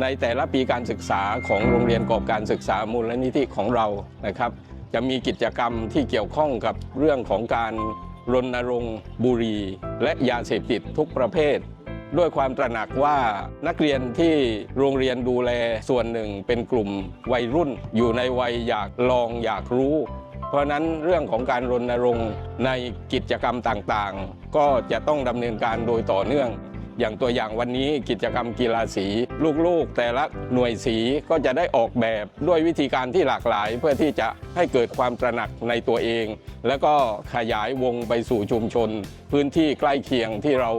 ในแต่ละปีการศึกษาของโรงเรียนกอบการศึกษามูลนิธิของเรานะครับ จะมีกิจกรรมที่เกี่ยวข้องกับเรื่องของการรณรงค์บุหรี่และยาเสพติดทุกประเภท ด้วยความตระหนักว่านักเรียนที่โรงเรียนดูแลส่วนหนึ่งเป็นกลุ่มวัยรุ่น อยู่ในวัยอยากลองอยากรู้ เพราะฉะนั้นเรื่องของการรณรงค์ในกิจกรรมต่างๆ ก็จะต้องดำเนินการโดยต่อเนื่อง อย่างตัวอย่างวันนี้กิจกรรมกีฬาสีลูกๆ แต่ละหน่วยสีก็จะได้ออกแบบด้วยวิธีการที่หลากหลาย เพื่อที่จะให้เกิดความตระหนักในตัวเอง แล้วก็ขยายวงไปสู่ชุมชน พื้นที่ใกล้เคียงที่เรา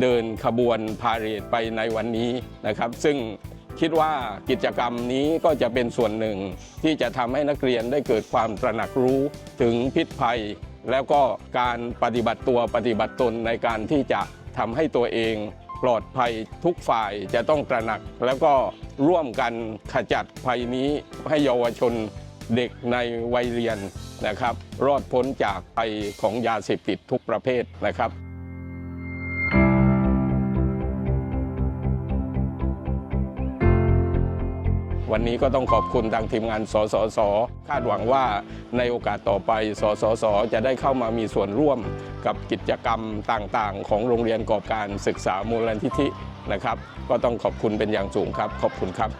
เดินขบวนพาเหรดไปในวันนี้นะครับ ซึ่งคิดว่ากิจกรรมนี้ก็จะเป็นส่วนหนึ่ง ที่จะทำให้นักเรียนได้เกิดความตระหนักรู้ถึงพิษภัย แล้วก็การปฏิบัติตัวปฏิบัติตนในการที่จะทำให้ตัวเอง ปลอดภัยทุกฝ่ายจะต้องตระหนัก แล้วก็ร่วมกันขจัดภัยนี้ให้เยาวชนเด็กในวัยเรียนนะครับ รอดพ้นจากภัยของยาเสพติดทุกประเภทนะครับ วันนี้ก็ต้องขอบคุณทางทีมงานสสส คาดหวังว่าในโอกาสต่อไปสสส จะได้เข้ามามีส่วนร่วมกับกิจกรรมต่างๆ ของโรงเรียนกอบการศึกษามูลนิธินะครับ ก็ต้องขอบคุณเป็นอย่างสูงครับ ขอบคุณครับ